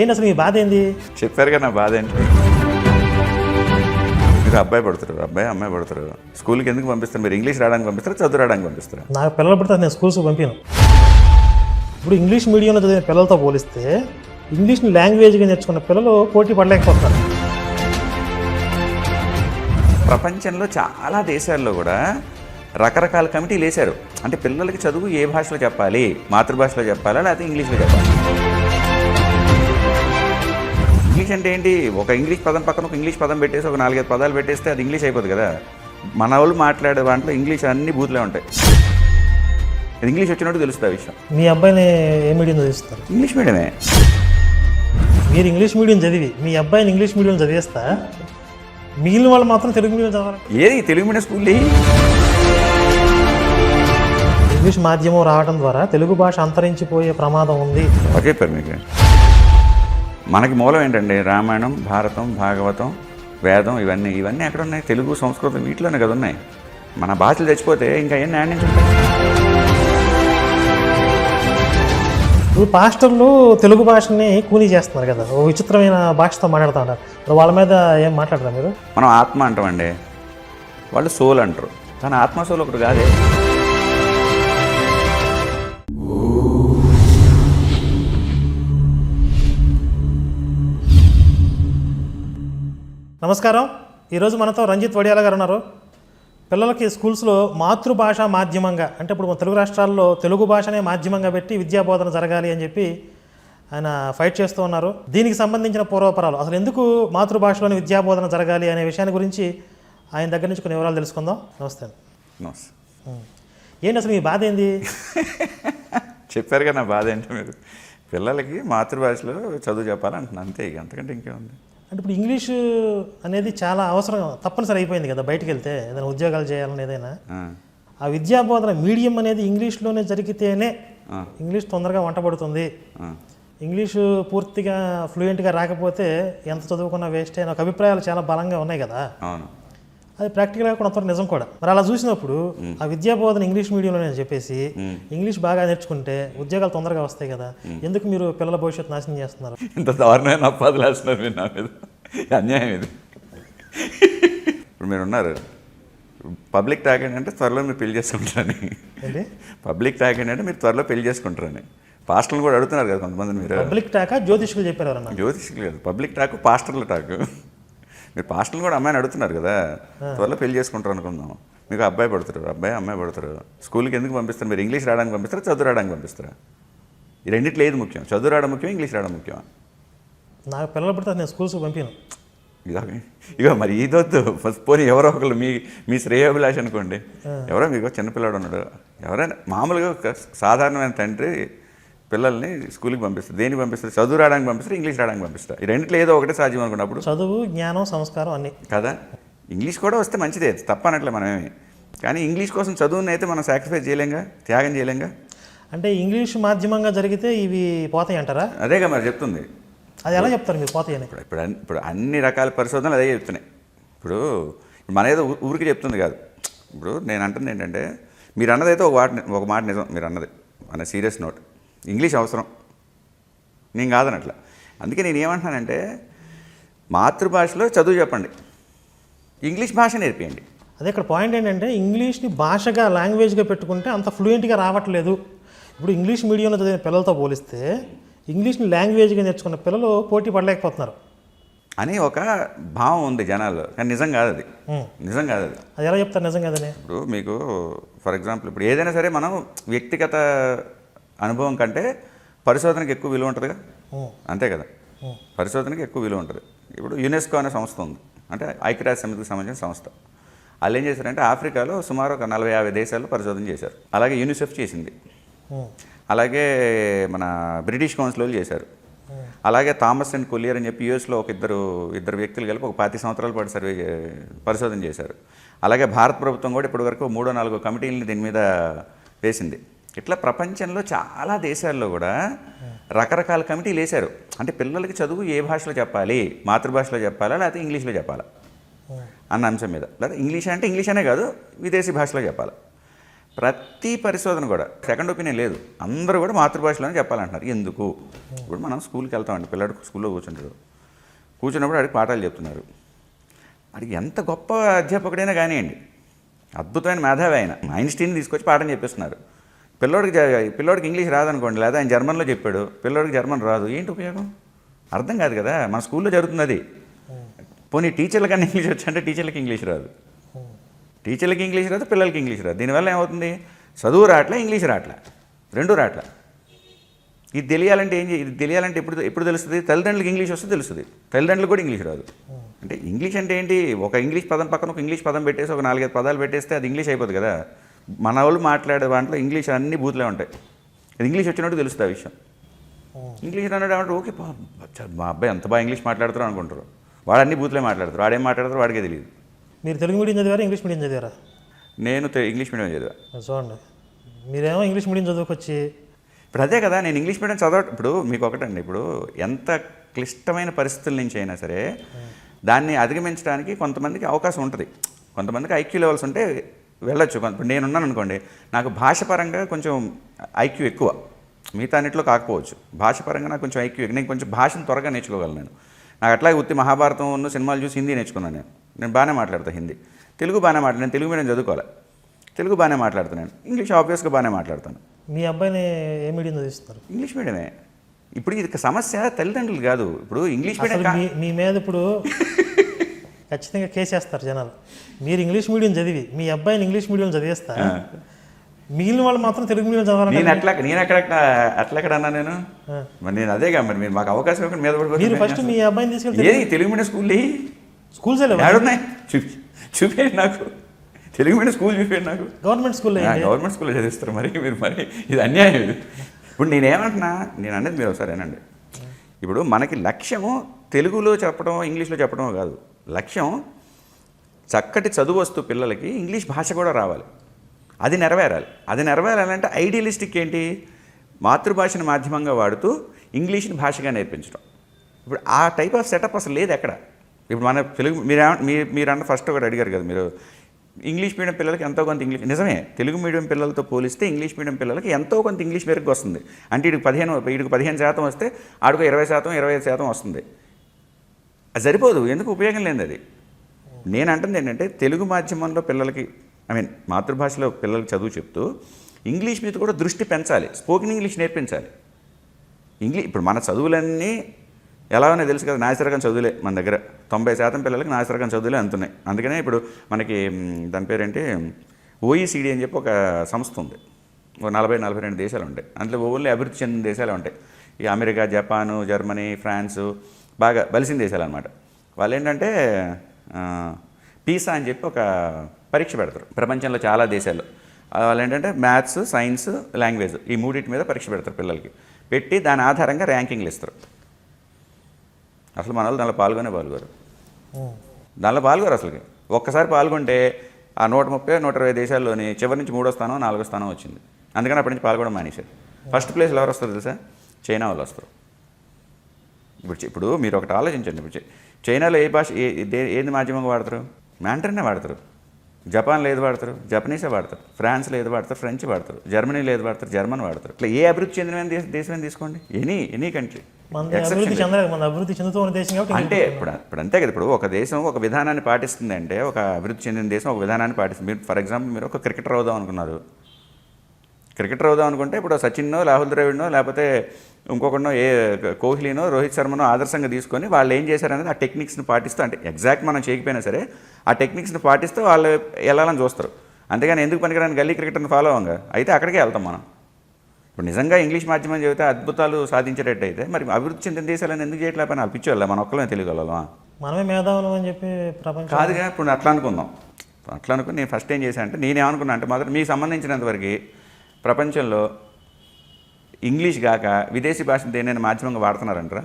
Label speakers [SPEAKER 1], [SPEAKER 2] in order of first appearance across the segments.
[SPEAKER 1] ఏంటి అసలు మీ బాధ ఏంది?
[SPEAKER 2] చెప్పారు కదా నా బాధ ఏంటి? మీరు అబ్బాయి పడతారు అబ్బాయి అమ్మాయి పడతారు స్కూల్కి ఎందుకు పంపిస్తారు? మీరు ఇంగ్లీష్ రావడానికి పంపిస్తారా చదువు రావడానికి పంపిస్తారా?
[SPEAKER 1] నాకు పిల్లలు పడితే నేను స్కూల్స్ పంపాను. ఇప్పుడు ఇంగ్లీష్ మీడియంలో చదివిన పిల్లలతో పోలిస్తే ఇంగ్లీష్ని లాంగ్వేజ్గా నేర్చుకున్న పిల్లలు పోటీ పడలేకపోతున్నారు
[SPEAKER 2] ప్రపంచంలో చాలా దేశాల్లో కూడా రకరకాల కమిటీలు వేశారు. అంటే పిల్లలకి చదువు ఏ భాషలో చెప్పాలి? మాతృభాషలో చెప్పాలా? లేకపోతే ఇంగ్లీష్లో చెప్పాలి? ఇంగ్లీష్ అంటే ఏంటి? ఒక ఇంగ్లీష్ పదం పక్కన ఒక ఇంగ్లీష్ పదం పెట్టేసి ఒక నాలుగైదు పదాలు పెట్టేస్తే అది ఇంగ్లీష్ అయిపోతుంది కదా. మన వాళ్ళు మాట్లాడే దాంట్లో ఇంగ్లీష్ అన్ని బూత్లే ఉంటాయి. ఇది ఇంగ్లీష్ వచ్చినట్టు తెలుస్తుంది ఆ విషయం.
[SPEAKER 1] మీ అబ్బాయిని ఏ మీడియం చదివిస్తారు
[SPEAKER 2] ఇంగ్లీష్ మీడియమే.
[SPEAKER 1] మీరు ఇంగ్లీష్ మీడియం చదివి మీ అబ్బాయిని ఇంగ్లీష్ మీడియం చదివేస్తా? మిగిలిన వాళ్ళు మాత్రం తెలుగు మీడియం చదవాలి.
[SPEAKER 2] ఏది? తెలుగు మీడియం స్కూల్
[SPEAKER 1] ఇంగ్లీష్ మాధ్యమం రావడం ద్వారా తెలుగు భాష అంతరించిపోయే ప్రమాదం ఉంది.
[SPEAKER 2] చెప్పారు మీకు. మనకి మూలం ఏంటండి? రామాయణం భారతం భాగవతం వేదం ఇవన్నీ ఇవన్నీ ఎక్కడ ఉన్నాయి తెలుగు సంస్కృతం వీటిలోనే కదా ఉన్నాయి. మన భాషలు చచ్చిపోతే ఇంకా ఏం ఉంటాయి?
[SPEAKER 1] ఇప్పుడు పాస్టర్లు తెలుగు భాషని కూనీ చేస్తున్నారు కదా. ఓ విచిత్రమైన భాషతో మాట్లాడుతూ ఉంటారు ఇప్పుడు వాళ్ళ మీద ఏం మాట్లాడతారు మీరు?
[SPEAKER 2] మనం ఆత్మ అంటామండి. వాళ్ళు సోల్ అంటారు. కానీ ఆత్మ సోల్ ఒకటి కాదే.
[SPEAKER 1] నమస్కారం. ఈరోజు మనతో రంజిత్ వడియాల గారు ఉన్నారు. పిల్లలకి స్కూల్స్లో మాతృభాష మాధ్యమంగా అంటే ఇప్పుడు మన తెలుగు రాష్ట్రాల్లో తెలుగు భాషనే మాధ్యమంగా పెట్టి విద్యాబోధన జరగాలి అని చెప్పి ఆయన ఫైట్ చేస్తూ ఉన్నారు. దీనికి సంబంధించిన పూర్వపరాలు అసలు ఎందుకు మాతృభాషలోని విద్యాబోధన జరగాలి అనే విషయాన్ని గురించి ఆయన దగ్గర నుంచి కొన్ని వివరాలు తెలుసుకుందాం. నమస్తే.
[SPEAKER 2] నమస్తే.
[SPEAKER 1] ఏంటి అసలు మీ బాధ ఏంది?
[SPEAKER 2] చెప్పారు కదా నా బాధ ఏంటో మీరు. పిల్లలకి మాతృభాషలో చదువు చెప్పాలంటున్నాను అంతే ఇక అంతకంటే ఇంకేముంది?
[SPEAKER 1] అంటే ఇప్పుడు ఇంగ్లీషు అనేది చాలా అవసరం. తప్పనిసరి అయిపోయింది కదా బయటికి వెళ్తే ఏదైనా ఉద్యోగాలు చేయాలని ఏదైనా.
[SPEAKER 2] ఆ,
[SPEAKER 1] ఆ విద్యాబోధన మీడియం అనేది ఇంగ్లీష్లోనే జరిగితేనే. ఇంగ్లీష్ తొందరగా వంటబడుతుంది.
[SPEAKER 2] ఆ.
[SPEAKER 1] ఇంగ్లీషు పూర్తిగా ఫ్లూయెంట్గా రాకపోతే ఎంత చదువుకున్నా వేస్ట్ అయిన ఒక అభిప్రాయాలు చాలా బలంగా ఉన్నాయి కదా.
[SPEAKER 2] అవును.
[SPEAKER 1] అది ప్రాక్టికల్గా కొంత నిజం కూడా. మరి అలా చూసినప్పుడు ఆ విద్యాబోధన ఇంగ్లీష్ మీడియంలోనే చెప్పేసి ఇంగ్లీష్ బాగా నేర్చుకుంటే ఉద్యోగాలు తొందరగా వస్తాయి కదా ఎందుకు మీరు పిల్లల భవిష్యత్తు నాశనం చేస్తున్నారు?
[SPEAKER 2] ఇంత దారుణమైన అప్పాదులు వేస్తున్నారు మీరు నా మీద. అన్యాయం ఇది. ఇప్పుడు మీరు ఉన్నారు. పబ్లిక్ టాక్ ఏంటంటే త్వరలో మీరు పెళ్ళి చేసుకుంటారని. పబ్లిక్ టాక్ ఏంటంటే మీరు త్వరలో పెళ్ళి చేసుకుంటారని. పాస్టర్లు కూడా అడుగుతున్నారు కదా కొంతమంది మీరు.
[SPEAKER 1] పబ్లిక్ టాక జ్యోతిష్కులు చెప్పారు
[SPEAKER 2] జ్యోతిష్కులు లేదు పబ్లిక్ టాక్ పాస్టర్ల టాక్. మీరు పాస్టర్లు కూడా అమ్మాయిని అడుగుతున్నారు కదా. త్వరలో పెళ్ళి చేసుకుంటారు అనుకుందాం. మీకు అబ్బాయి పడతారు అబ్బాయి అమ్మాయి పడతారు. స్కూల్కి ఎందుకు పంపిస్తారు? మీరు ఇంగ్లీష్ రావడానికి పంపిస్తారా? చదువు రావడానికి పంపిస్తారా? ఈ రెండిట్లో ఏది ముఖ్యం? చదువు రావడం ముఖ్యం ఇంగ్లీష్ రావడం ముఖ్యం
[SPEAKER 1] నాకు పిల్లలు పడితే నేను స్కూల్స్ పంపాను
[SPEAKER 2] ఇక ఇక మరి ఇదొద్దు ఫస్ట్ పోనీ ఎవరో ఒకరు మీ మీ శ్రేయోభిలాష్ అనుకోండి. ఎవరో మీకు చిన్నపిల్లాడు ఉన్నాడు. ఎవరైనా మామూలుగా సాధారణమైన తండ్రి పిల్లల్ని స్కూల్కి పంపిస్తారు. దేనికి పంపిస్తారు? చదువు రావడానికి పంపిస్తారు ఇంగ్లీష్ రావడానికి పంపిస్తారు. ఈ రెండిట్లో ఏదో ఒకటే సాధ్యం అనుకున్నప్పుడు
[SPEAKER 1] చదువు జ్ఞానం సంస్కారం అన్నీ.
[SPEAKER 2] కదా? ఇంగ్లీష్ కూడా వస్తే మంచిదే తప్పనట్లే మనమేమి. కానీ ఇంగ్లీష్ కోసం చదువుని అయితే మనం సాక్రిఫైస్ చేయలేంగా? త్యాగం చేయలేంగా?
[SPEAKER 1] అంటే ఇంగ్లీష్ మాధ్యమంగా జరిగితే ఇవి పోతాయి అంటారా?
[SPEAKER 2] అదేగా మరి చెప్తుంది.
[SPEAKER 1] అది ఎలా చెప్తారు మీరు పోతాయి అని?
[SPEAKER 2] ఇప్పుడు ఇప్పుడు అన్ని- ఇప్పుడు అన్ని రకాల పరిశోధనలు అదే చెప్తున్నాయి. ఇప్పుడు మన ఏదో ఊరికి చెప్తుంది కాదు. ఇప్పుడు నేను అంటుంది ఏంటంటే మీరు అన్నదైతే ఒక మాట ఒక మాట నిజం మీరు అన్నది అన్న సీరియస్ నోట్. ఇంగ్లీష్ అవసరం. నేను కాదనట్ల. అందుకే నేను ఏమంటున్నానంటే మాతృభాషలో చదువు చెప్పండి. ఇంగ్లీష్ భాష నేర్పియండి.
[SPEAKER 1] అదే ఇక్కడ పాయింట్ ఏంటంటే ఇంగ్లీష్ని భాషగా లాంగ్వేజ్గా పెట్టుకుంటే అంత ఫ్లూయెంట్గా రావట్లేదు. ఇప్పుడు ఇంగ్లీష్ మీడియంలో చదివిన పిల్లలతో పోలిస్తే ఇంగ్లీష్ని లాంగ్వేజ్గా నేర్చుకున్న పిల్లలు పోటీ పడలేకపోతున్నారు.
[SPEAKER 2] అని ఒక భావం ఉంది జనాల్లో. కానీ నిజం కాదు అది. నిజం కాదు అది.
[SPEAKER 1] అది ఎలా చెప్తారు? నిజం కదని.
[SPEAKER 2] ఇప్పుడు మీకు ఫర్ ఎగ్జాంపుల్ ఇప్పుడు ఏదైనా సరే మనం వ్యక్తిగత అనుభవం కంటే పరిశోధనకి ఎక్కువ విలువ ఉంటుందిగా. అంతే కదా. పరిశోధనకి ఎక్కువ విలువ ఉంటుంది. ఇప్పుడు యునెస్కో అనే సంస్థ ఉంది. అంటే ఐక్యరాజ్య సమితికి సంబంధించిన సంస్థ. వాళ్ళు ఏం చేశారంటే ఆఫ్రికాలో సుమారు ఒక నలభై యాభై దేశాల్లో పరిశోధన చేశారు. అలాగే యూనిసెఫ్ చేసింది. అలాగే మన బ్రిటిష్ కౌన్సిల్ చేశారు. అలాగే థామస్ అండ్ కొలియర్ అని చెప్పి యూఎస్లో ఒక ఇద్దరు ఇద్దరు వ్యక్తులు కలిపి ఒక పాతి సంవత్సరాల పాటు సర్వే పరిశోధన చేశారు. అలాగే భారత ప్రభుత్వం కూడా ఇప్పటివరకు మూడో నాలుగో కమిటీలని దీని మీద వేసింది. ఇట్లా ప్రపంచంలో చాలా దేశాల్లో కూడా రకరకాల కమిటీలు వేశారు. అంటే పిల్లలకి చదువు ఏ భాషలో చెప్పాలి? మాతృభాషలో చెప్పాలా? లేకపోతే ఇంగ్లీష్లో చెప్పాలా? అన్న అంశం మీద. లేదా ఇంగ్లీష్ అంటే ఇంగ్లీష్ అనే కాదు విదేశీ భాషలో చెప్పాలి? ప్రతి పరిశోధన కూడా సెకండ్ ఒపీనియన్ లేదు. అందరూ కూడా మాతృభాషలోనే చెప్పాలంటున్నారు. ఎందుకు? ఇప్పుడు మనం స్కూల్కి వెళ్తామండి. పిల్లడు స్కూల్లో కూర్చుంటాడు. కూర్చున్నప్పుడు అడిగి పాఠాలు చెప్తున్నారు. అడిగి ఎంత గొప్ప అధ్యాపకుడైనా కానివ్వండి. అద్భుతమైన మేధావి ఆయన. ఐన్స్టీన్ తీసుకొచ్చి పాఠం చెప్పిస్తున్నారు. పిల్లోడికి పిల్లోడికి ఇంగ్లీష్ రాదనుకోండి లేదా ఆయన జర్మన్లో చెప్పాడు పిల్లోడికి జర్మన్ రాదు. ఏంటి ఉపయోగం? అర్థం కాదు కదా. మన స్కూల్లో జరుగుతుంది అది. పోనీ టీచర్లకన్నా ఇంగ్లీష్ వచ్చంటే టీచర్లకి ఇంగ్లీష్ రాదు. టీచర్లకి ఇంగ్లీష్ రాదు పిల్లలకి ఇంగ్లీష్ రాదు. దీనివల్ల ఏమవుతుంది? చదువు రావట్లే ఇంగ్లీష్ రావట్లే రెండు రావట్లే ఇది తెలియాలంటే ఏం ఇది తెలియాలంటే ఎప్పుడు ఎప్పుడు తెలుస్తుంది? తల్లిదండ్రులకు ఇంగ్లీష్ వస్తే తెలుస్తుంది. తల్లిదండ్రులకు కూడా ఇంగ్లీష్ రాదు. అంటే ఇంగ్లీష్ అంటే ఏంటి? ఒక ఇంగ్లీష్ పదం పక్కన ఒక ఇంగ్లీష్ పదం పెట్టేసి ఒక నాలుగైదు పదాలు పెట్టేస్తే అది ఇంగ్లీష్ అయిపోతుంది కదా. మన వాళ్ళు మాట్లాడే దాంట్లో ఇంగ్లీష్ అన్ని బూతులే ఉంటాయి. అది ఇంగ్లీష్ వచ్చినట్టు తెలుస్తుంది ఆ విషయం. ఇంగ్లీష్ అన్నాడు ఓకే మా అబ్బాయి ఎంత బాగా ఇంగ్లీష్ మాట్లాడతారు అనుకుంటారు. వాడు అన్ని బూతులే మాట్లాడతారు. వాడేం మాట్లాడతారు వాడికే తెలియదు.
[SPEAKER 1] మీరు తెలుగు మీడియం చదివారా ఇంగ్లీష్ మీడియం చదివారా?
[SPEAKER 2] నేను ఇంగ్లీష్ మీడియం చదివా.
[SPEAKER 1] చూడండి. మీరేమో ఇంగ్లీష్ మీడియం చదువుకొచ్చి
[SPEAKER 2] ఇప్పుడు అదే కదా నేను ఇంగ్లీష్ మీడియం చదవ ఇప్పుడు మీకు ఒకటండి. ఇప్పుడు ఎంత క్లిష్టమైన పరిస్థితుల నుంచి అయినా సరే దాన్ని అధిగమించడానికి కొంతమందికి అవకాశం ఉంటుంది. కొంతమందికి ఐక్యూ లెవెల్స్ ఉంటే వెళ్ళొచ్చు. ఇప్పుడు నేనున్నాను అనుకోండి నాకు భాష పరంగా కొంచెం ఐక్యూ ఎక్కువ. మిగతా అన్నిట్లో కాకపోవచ్చు. భాష పరంగా నాకు కొంచెం ఐక్యూ నేను కొంచెం భాషను త్వరగా నేర్చుకోగలను నేను. నాకు అట్లాగే ఉత్తి మహాభారతం ఉన్న సినిమాలు చూసి హిందీ నేర్చుకున్నాను నేను. నేను బాగానే మాట్లాడతాను హిందీ. తెలుగు బాగానే మాట్లాడు నేను తెలుగు మీడియం చదువుకోవాలి. తెలుగు బాగానే మాట్లాడుతున్నాను ఇంగ్లీష్ ఆబ్వియస్గా బాగానే మాట్లాడతాను.
[SPEAKER 1] మీ అబ్బాయిని ఏ మీడియం చదివిస్తున్నారు
[SPEAKER 2] ఇంగ్లీష్ మీడియమే. ఇప్పుడు ఇది సమస్య తల్లిదండ్రులు కాదు. ఇప్పుడు ఇంగ్లీష్ మీడియం
[SPEAKER 1] మీ మీద ఇప్పుడు ఖచ్చితంగా కేసేస్తారు జనాలు. మీరు ఇంగ్లీష్ మీడియం చదివి మీ అబ్బాయిని ఇంగ్లీష్ మీడియం చదివేస్తా. మిగిలిన వాళ్ళు మాత్రం తెలుగు మీడియం చదవాలంటే
[SPEAKER 2] నేను అట్లా నేను ఎక్కడ అట్లా ఎక్కడ అన్నా నేను. మరి నేను అదేగా మరి మీరు మాకు అవకాశం ఇవ్వకుండా మీద పడిపోతే
[SPEAKER 1] మీరు ఫస్ట్ మీ అబ్బాయిని తీసుకెళ్తే
[SPEAKER 2] ఏది? తెలుగు మీడియం స్కూల్
[SPEAKER 1] స్కూల్స్
[SPEAKER 2] ఏడున్నాయి? చూపి చూపేయండి నాకు. తెలుగు మీడియం స్కూల్ చూపేయండి నాకు.
[SPEAKER 1] గవర్నమెంట్ స్కూల్లో
[SPEAKER 2] ఆ, గవర్నమెంట్ స్కూల్లో చదివిస్తారు మరి మీరు మరి. ఇది అన్యాయం ఇది. ఇప్పుడు నేనేమంటున్నా నేను అనేది మీరు ఒకసారి ఏనండి ఇప్పుడు మనకి లక్ష్యము తెలుగులో చెప్పడం ఇంగ్లీష్లో చెప్పడం కాదు. లక్ష్యం చక్కటి చదువు వస్తూ పిల్లలకి ఇంగ్లీష్ భాష కూడా రావాలి. అది నెరవేరాలి. అది నెరవేరాలంటే ఐడియలిస్టిక్ ఏంటి? మాతృభాషను మాధ్యమంగా వాడుతూ ఇంగ్లీష్ని భాషగా నేర్పించడం. ఇప్పుడు ఆ టైప్ ఆఫ్ సెటప్ అసలు లేదు ఎక్కడ. ఇప్పుడు మన తెలుగు మీరు మీరు అన్న ఫస్ట్ ఒకటి అడిగారు కదా మీరు. ఇంగ్లీష్ మీడియం పిల్లలకి ఎంతో కొంత ఇంగ్లీష్ నిజమే తెలుగు మీడియం పిల్లలతో పోలిస్తే ఇంగ్లీష్ మీడియం పిల్లలకి ఎంతో కొంత ఇంగ్లీష్ మెరుగు వస్తుంది. అంటే ఇటు పదిహేను ఇటుకు పదిహేను శాతం వస్తే ఆడుకు ఇరవై శాతం ఇరవై ఐదు శాతం వస్తుంది. అది సరిపోదు. ఎందుకు ఉపయోగం లేదు అది? నేను అంటుంది ఏంటంటే తెలుగు మాధ్యమంలో పిల్లలకి ఐ మీన్ మాతృభాషలో పిల్లలకి చదువు చెప్తూ ఇంగ్లీష్ మీద కూడా దృష్టి పెంచాలి. స్పోకెన్ ఇంగ్లీష్ నేర్పించాలి. ఇంగ్లీష్ ఇప్పుడు మన చదువులన్నీ ఎలా ఉన్నాయో తెలుసు కదా నాసిరకం చదువులే మన దగ్గర. తొంభై శాతం పిల్లలకి నాసిరకం చదువులే అంతున్నాయి అందుకనే ఇప్పుడు మనకి దాని పేరేంటి? ఓఈసీడీ అని చెప్పి ఒక సంస్థ ఉంది. ఒక నలభై నలభై రెండు దేశాలు ఉంటాయి. అందులో ఓన్లీ అభివృద్ధి చెందిన దేశాలు ఉంటాయి. ఈ అమెరికా జపాను జర్మనీ ఫ్రాన్సు బాగా బలిసిన దేశాలు అనమాట వాళ్ళు ఏంటంటే పీసా అని చెప్పి ఒక పరీక్ష పెడతారు. ప్రపంచంలో చాలా దేశాల్లో. వాళ్ళు ఏంటంటే మ్యాథ్స్ సైన్స్ లాంగ్వేజ్ ఈ మూడింటి మీద పరీక్ష పెడతారు పిల్లలకి. పెట్టి దాని ఆధారంగా ర్యాంకింగ్లు ఇస్తారు. అసలు మన వాళ్ళు దానిలో పాల్గొనే పాల్గొరు. దానిలో పాల్గొరు అసలుకి. ఒక్కసారి పాల్గొంటే ఆ నూట ముప్పై నూట ఇరవై దేశాల్లోని చివరి నుంచి మూడో స్థానం నాలుగో స్థానం వచ్చింది. అందుకని అప్పటి నుంచి పాల్గొనడం మానేశారు. ఫస్ట్ ప్లేస్లో ఎవరు వస్తారు తెలుసా? చైనా వాళ్ళు వస్తారు. ఇప్పుడు ఇప్పుడు మీరు ఒకటి ఆలోచించండి ఇప్పుడు చైనాలో ఏ భాష ఏ ఏది మాధ్యమంగా వాడతారు? మ్యాంటర్నే వాడతారు. జపాన్లో ఏది వాడతారు? జపనీసే వాడతారు. ఫ్రాన్స్లో ఏది వాడతారు? ఫ్రెంచ్ వాడతారు. జర్మనీలో ఏది వాడతారు? జర్మన్ వాడతారు. ఇట్లా ఏ అభివృద్ధి చెందిన దేశ- దేశమైనా తీసుకోండి. ఎనీ ఎనీ కంట్రీ అంటే ఇప్పుడు ఇప్పుడు అంతే కదా. ఇప్పుడు ఒక దేశం ఒక విధానాన్ని పాటిస్తుంది అంటే ఒక అభివృద్ధి చెందిన దేశం ఒక విధానాన్ని పాటిస్తుంది. మీరు ఫర్ ఎగ్జాంపుల్ మీరు ఒక క్రికెటర్ అవుదాం అనుకున్నారు. క్రికెటర్ అవుదాం అనుకుంటే ఇప్పుడు సచిన్నో రాహుల్ ద్రవిడ్నో లేకపోతే ఇంకొకనో ఏ కోహ్లీనో రోహిత్ శర్మనో ఆదర్శంగా తీసుకొని వాళ్ళు ఏం చేశారనేది ఆ టెక్నిక్స్ని పాటిస్తూ అంటే ఎగ్జాక్ట్ మనం చేయకపోయినా సరే ఆ టెక్నిక్స్ని పాటిస్తూ వాళ్ళు వెళ్ళాలని చూస్తారు. అంతేగాని ఎందుకు పనికిరాని గల్లీ క్రికెటర్ని ఫాలో అవ్వంగా? అయితే అక్కడికే వెళ్తాం మనం. ఇప్పుడు నిజంగా ఇంగ్లీష్ మాధ్యమం చదివితే అద్భుతాలు సాధించేటట్టయితే మరి అభివృద్ధి చెందిన దేశాలను ఎందుకు చేయట్లేకపోయినా వాళ్ళు పిచ్చి వెళ్ళా మన ఒక్కలమే తెలియగలమా
[SPEAKER 1] మనమే మేధావులం అని చెప్పి ప్రపంచం
[SPEAKER 2] కాదుగా ఇప్పుడు అట్లా అనుకుందాం. అట్లా అనుకుని నేను ఫస్ట్ ఏం చేశాను అంటే నేనేమనుకున్నా అంటే మొదట మీకు సంబంధించినంతవరకు ప్రపంచంలో ఇంగ్లీష్ కాక విదేశీ భాషను దేనైనా మాధ్యమంగా వాడుతున్నారంటారా?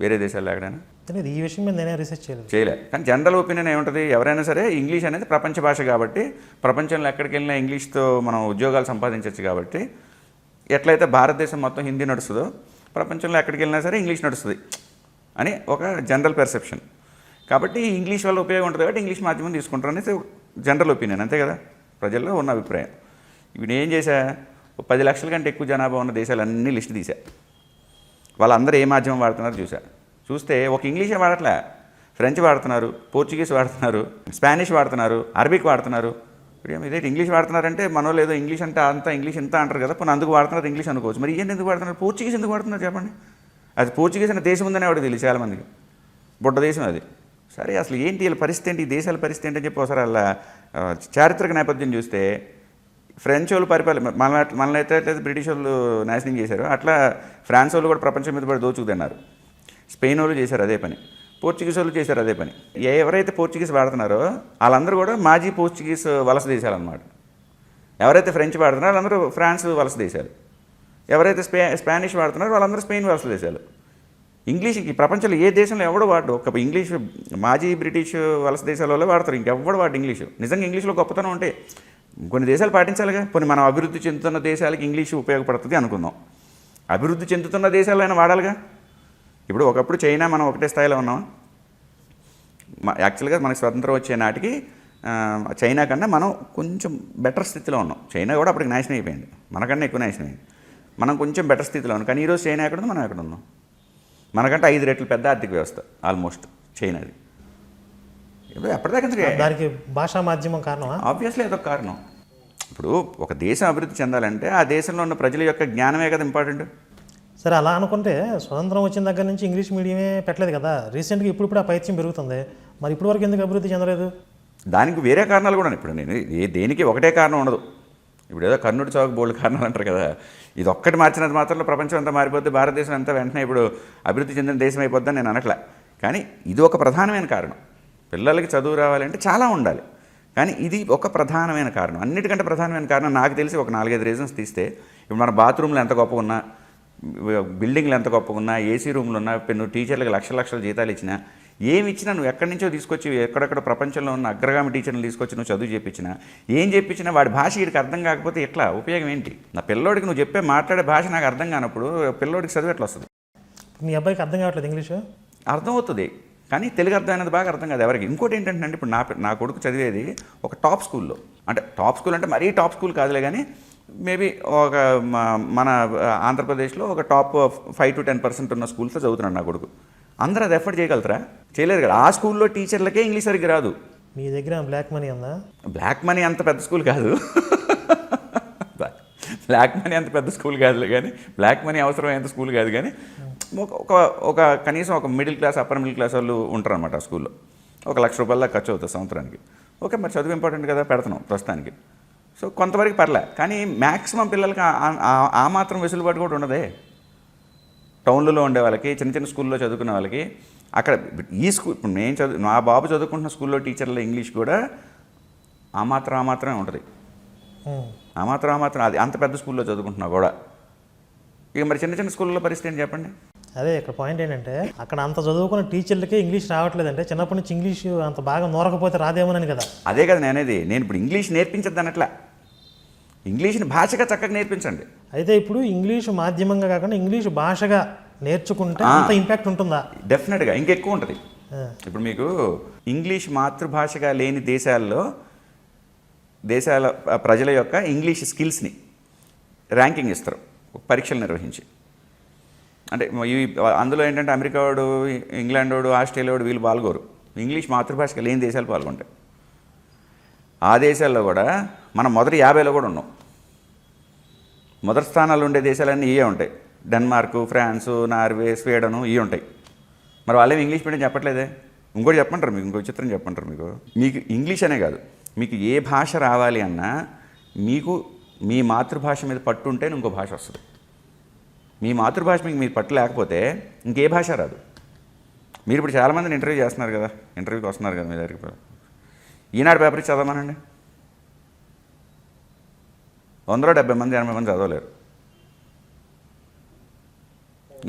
[SPEAKER 2] వేరే దేశాల్లో ఎక్కడైనా?
[SPEAKER 1] తెలియదు ఈ విషయం మీద నేనే రీసెర్చ్ చేయలేదు.
[SPEAKER 2] చేయలే. కానీ జనరల్ ఒపీనియన్ ఏముంటుంది? ఎవరైనా సరే ఇంగ్లీష్ అనేది ప్రపంచ భాష కాబట్టి ప్రపంచంలో ఎక్కడికి వెళ్ళినా ఇంగ్లీష్తో మనం ఉద్యోగాలు సంపాదించవచ్చు కాబట్టి ఎట్లయితే భారతదేశం మొత్తం హిందీ నడుస్తుందో ప్రపంచంలో ఎక్కడికి వెళ్ళినా సరే ఇంగ్లీష్ నడుస్తుంది అని ఒక జనరల్ పెర్సెప్షన్ కాబట్టి ఇంగ్లీష్ వల్ల ఉపయోగం ఉంటుంది కాబట్టి ఇంగ్లీష్ మాధ్యమం తీసుకుంటారు అనేది జనరల్ ఒపీనియన్ అంతే కదా? ప్రజల్లో ఉన్న అభిప్రాయం. ఇప్పుడు ఏం చేశా? పది లక్షల కంటే ఎక్కువ జనాభా ఉన్న దేశాలన్నీ లిస్ట్ తీసా వాళ్ళందరూ ఏ మాధ్యమం వాడుతున్నారు చూసా చూస్తే ఒక ఇంగ్లీషే వాడట్లే. ఫ్రెంచ్ వాడుతున్నారు పోర్చుగీస్ వాడుతున్నారు స్పానిష్ వాడుతున్నారు అరబిక్ వాడుతున్నారు. ఇప్పుడు ఇదే ఇంగ్లీష్ వాడుతున్నారంటే మనో లేదో ఇంగ్లీష్ అంటే అంతా ఇంగ్లీష్ ఇంత అంటారు కదా పోనీ అందుకు వాడుతున్నారు ఇంగ్లీష్ అనుకోవచ్చు. మరి ఏంటి ఎందుకు వాడుతున్నారు? పోర్చుగీస్ ఎందుకు వాడుతున్నారు చెప్పండి. అది పోర్చుగీస్ అనే దేశం ఉందని ఆవిడ తెలియదు చాలామందికి బుడ్డ దేశం అది. సరే అసలు ఏంటి వీళ్ళ పరిస్థితి ఏంటి? ఈ దేశాల పరిస్థితి ఏంటి అని చెప్పి ఒకసారి అలా చారిత్రక నేపథ్యం చూస్తే ఫ్రెంచ్ వాళ్ళు పరిపాలన మన మనల్ని అయితే అయితే బ్రిటిష్ వాళ్ళు నాశనం చేశారు. అట్లా ఫ్రాన్స్ వాళ్ళు కూడా ప్రపంచం మీద పడి దోచుకుతున్నారు స్పెయిన్ వాళ్ళు చేశారు అదే పని. పోర్చుగీస్ వాళ్ళు చేశారు అదే పని. ఏ- ఎవరైతే పోర్చుగీస్ వాడుతున్నారో వాళ్ళందరూ కూడా మాజీ పోర్చుగీస్ వలస దేశాలన్నమాట. ఎవరైతే ఫ్రెంచ్ వాడుతున్నారో వాళ్ళందరూ ఫ్రాన్స్ వలస దేశాలు. ఎవరైతే స్పే స్పానిష్ వాడుతున్నారో వాళ్ళందరూ స్పెయిన్ వలస దేశాలు. ఇంగ్లీష్ ఈ ప్రపంచంలో ఏ దేశంలో ఎవడో వాడు ఒక ఇంగ్లీష్ మాజీ బ్రిటిష్ వలస దేశాలలో వాడతారు. ఇంకెవ్వడు వాడు ఇంగ్లీషు. నిజంగా ఇంగ్లీష్లో గొప్పతనం ఉంటాయి కొన్ని దేశాలు పాటించాలిగా. కొన్ని మనం అభివృద్ధి చెందుతున్న దేశాలకి ఇంగ్లీష్ ఉపయోగపడుతుంది అనుకుందాం. అభివృద్ధి చెందుతున్న దేశాలైనా వాడాలిగా? ఇప్పుడు ఒకప్పుడు చైనా మనం ఒకటే స్థాయిలో ఉన్నాం యాక్చువల్గా మనకి స్వతంత్రం వచ్చే నాటికి చైనా కన్నా మనం కొంచెం బెటర్ స్థితిలో ఉన్నాం. చైనా కూడా అప్పటికి నాశనం అయిపోయింది. మనకన్నా ఎక్కువ నాశనం అయింది. మనం కొంచెం బెటర్ స్థితిలో ఉన్నాం. కానీ ఈరోజు చైనా ఎక్కడ ఉంది మనం ఎక్కడ ఉన్నాం మనకంటే ఐదు రెట్లు పెద్ద ఆర్థిక వ్యవస్థ ఆల్మోస్ట్ చైనాది. ఎప్పటిదాకా
[SPEAKER 1] దానికి భాషా మాధ్యమం కారణమా?
[SPEAKER 2] ఆబ్వియస్లీ అదొక కారణం. ఇప్పుడు ఒక దేశం అభివృద్ధి చెందాలంటే ఆ దేశంలో ఉన్న ప్రజల యొక్క జ్ఞానమే కదా ఇంపార్టెంట్
[SPEAKER 1] సరే అలా అనుకుంటే స్వతంత్రం వచ్చిన దగ్గర నుంచి ఇంగ్లీష్ మీడియమే పెట్టలేదు కదా. రీసెంట్గా ఇప్పుడు ఇప్పుడు ఆ పైత్యం పెరుగుతుంది. మరి ఇప్పటి వరకు ఎందుకు అభివృద్ధి చెందలేదు?
[SPEAKER 2] దానికి వేరే కారణాలు కూడా. ఇప్పుడు నేను ఏ దేనికి ఒకటే కారణం ఉండదు. ఇప్పుడు ఏదో కర్ణుడి చౌక బోల్డ్ కారణాలు అంటారు కదా. ఇది ఒక్కటి మార్చినంత మాత్రంలో ప్రపంచం అంతా మారిపోద్ది భారతదేశం అంతా వెంటనే ఇప్పుడు అభివృద్ధి చెందిన దేశం అయిపోద్దని నేను అనట్లే. కానీ ఇది ఒక ప్రధానమైన కారణం. పిల్లలకి చదువు రావాలంటే చాలా ఉండాలి. కానీ ఇది ఒక ప్రధానమైన కారణం. అన్నిటికంటే ప్రధానమైన కారణం నాకు తెలిసి ఒక నాలుగైదు రీజన్స్ తీస్తే ఇప్పుడు మన బాత్రూమ్లు ఎంత గొప్ప ఉన్నా బిల్డింగ్లు ఎంత గొప్పగా ఉన్నా ఏసీ రూమ్లు ఉన్నా పెన్ను టీచర్లకు లక్షల లక్షల జీతాలు ఇచ్చినా ఏమి ఇచ్చినా నువ్వు ఎక్కడి నుంచో తీసుకొచ్చి ఎక్కడెక్కడ ప్రపంచంలో ఉన్న అగ్రగామి టీచర్లు తీసుకొచ్చి నువ్వు చదువు చెప్పించినా ఏం చెప్పించినా వాడి భాష వీడికి అర్థం కాకపోతే ఎట్లా? ఉపయోగం ఏంటి? నా పిల్లోడికి నువ్వు చెప్పే మాట్లాడే భాష నాకు అర్థం కానప్పుడు పిల్లోడికి చదువు ఎట్లా వస్తుంది?
[SPEAKER 1] మీ అబ్బాయికి అర్థం కావట్లేదు ఇంగ్లీషు?
[SPEAKER 2] అర్థమవుతుంది కానీ తెలుగు అర్థమైనది బాగా అర్థం కాదు ఎవరికి. ఇంకోటి ఏంటంటే ఇప్పుడు నా నా కొడుకు చదివేది ఒక టాప్ స్కూల్లో. అంటే టాప్ స్కూల్ అంటే మరీ టాప్ స్కూల్ కాదులే కానీ మేబీ ఒక మన ఆంధ్రప్రదేశ్లో ఒక top five to ten percent ఉన్న స్కూల్స్లో చదువుతున్నాడు నా కొడుకు. అందరూ అది ఎఫర్ట్ చేయగలుగుతారా? చేయలేరు కదా. ఆ స్కూల్లో టీచర్లకే ఇంగ్లీష్ సరిగ్గా రాదు.
[SPEAKER 1] మీ దగ్గర బ్లాక్ మనీ ఉందా?
[SPEAKER 2] బ్లాక్ మనీ అంత పెద్ద స్కూల్ కాదు. బ్లాక్ మనీ అంత పెద్ద స్కూల్ కాదులే కానీ బ్లాక్ మనీ అవసరమైనంత స్కూల్ కాదు కానీ ఒక ఒక ఒక కనీసం ఒక middle class upper middle class వాళ్ళు ఉంటారు అనమాట ఆ స్కూల్లో ఒక లక్ష రూపాయల దాకా ఖర్చు అవుతుంది సంవత్సరానికి. ఓకే మరి చదువు ఇంపార్టెంట్ కదా పెడుతున్నాం ప్రస్తుతానికి. సో కొంతవరకు పర్లే. కానీ మ్యాక్సిమం పిల్లలకి ఆ- మాత్రం వెసులుబాటు కూడా ఉండదే. టౌన్లలో ఉండే వాళ్ళకి చిన్న చిన్న స్కూల్లో చదువుకునే వాళ్ళకి అక్కడ ఈ స్కూల్ ఇప్పుడు నేను చదువు నా బాబు చదువుకుంటున్న స్కూల్లో టీచర్ల ఇంగ్లీష్ కూడా ఆ మాత్రం ఆ మాత్రమే ఉంటుంది.
[SPEAKER 1] ఉమ్.
[SPEAKER 2] ఆ మాత్రం ఆ మాత్రం అది అంత పెద్ద స్కూల్లో చదువుకుంటున్నా కూడా. ఇక మరి చిన్న చిన్న స్కూల్లో పరిస్థితి ఏంటి చెప్పండి?
[SPEAKER 1] అదే ఇక్కడ పాయింట్ ఏంటంటే అక్కడ అంత చదువుకున్న టీచర్లకే ఇంగ్లీష్ రావట్లేదంటే చిన్నప్పటి నుంచి ఇంగ్లీష్ అంత బాగా నూరకపోతే రాదేమోనని కదా.
[SPEAKER 2] అదే కదా నేను అనేది నేను ఇప్పుడు ఇంగ్లీష్ నేర్పించద్దు అన్నట్లా ఇంగ్లీష్ని భాషగా చక్కగా నేర్పించండి.
[SPEAKER 1] అయితే ఇప్పుడు ఇంగ్లీష్ మాధ్యమంగా కాకుండా ఇంగ్లీష్ భాషగా నేర్చుకుంటే. అంత ఇంపాక్ట్ ఉంటుందా?
[SPEAKER 2] డెఫినెట్గా ఇంకెక్కువ ఉంటుంది. ఇప్పుడు మీకు ఇంగ్లీష్ మాతృభాషగా లేని దేశాల్లో దేశాల ప్రజల యొక్క ఇంగ్లీష్ స్కిల్స్ని ర్యాంకింగ్ ఇస్తారు. పరీక్షలు నిర్వహించి. అంటే ఇవి అందులో ఏంటంటే అమెరికా వాడు ఇంగ్లాండ్ వాడు ఆస్ట్రేలియా వాడు వీళ్ళు పాల్గొరు. ఇంగ్లీష్ మాతృభాషగా లేని దేశాలు పాల్గొంటాయి. ఆ దేశాల్లో కూడా మనం మొదటి యాభైలో కూడా ఉన్నాం. మొదటి స్థానాలు ఉండే దేశాలన్నీ ఇవే ఉంటాయి. డెన్మార్క్ ఫ్రాన్సు నార్వే స్వీడను ఇవి ఉంటాయి. మరి వాళ్ళేమి ఇంగ్లీష్ మీడియం చెప్పట్లేదే? ఇంకోటి చెప్పంటారు మీకు ఇంకో చిత్రం చెప్పంటారు మీకు. మీకు ఇంగ్లీష్ అనే కాదు. మీకు ఏ భాష రావాలి అన్నా మీకు మీ మాతృభాష మీద పట్టుంటే ఇంకో భాష వస్తుంది. మీ మాతృభాష మీకు మీ పట్టు లేకపోతే ఇంకే భాష రాదు. మీరు ఇప్పుడు చాలామందిని ఇంటర్వ్యూ చేస్తున్నారు కదా ఇంటర్వ్యూకి వస్తున్నారు కదా మీ దగ్గరికి ఈనాడు పేపర్ ఇచ్చి చదవమనండి. వందలో డెబ్బై మంది ఎనభై మంది చదవలేరు.